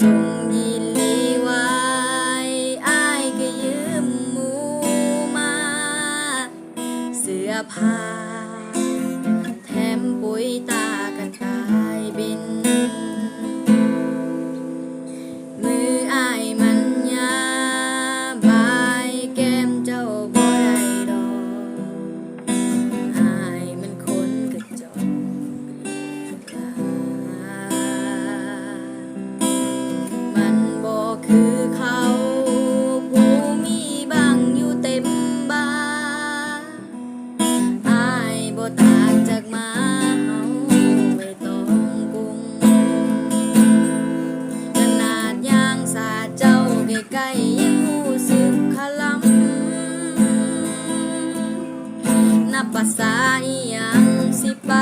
ส่งยีลีไว้อ้ากยืมหมูมา เสื้อผ้า ตากจากมาเฮาไปตองกุ้งขนาดยางสาเจ้าใกล้ๆยังรู้สึกขลังนับภาษาอีหยังสิไป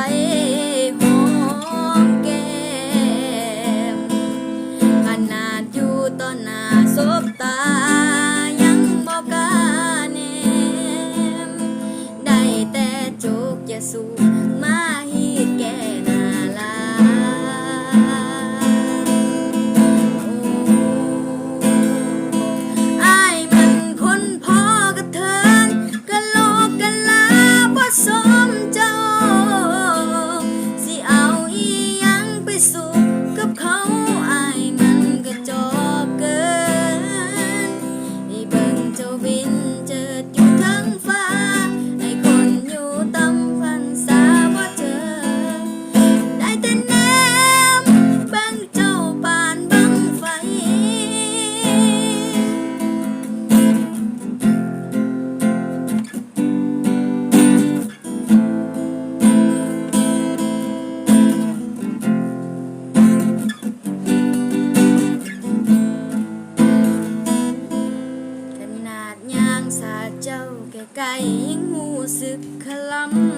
ยิ่งหูสึกคลำ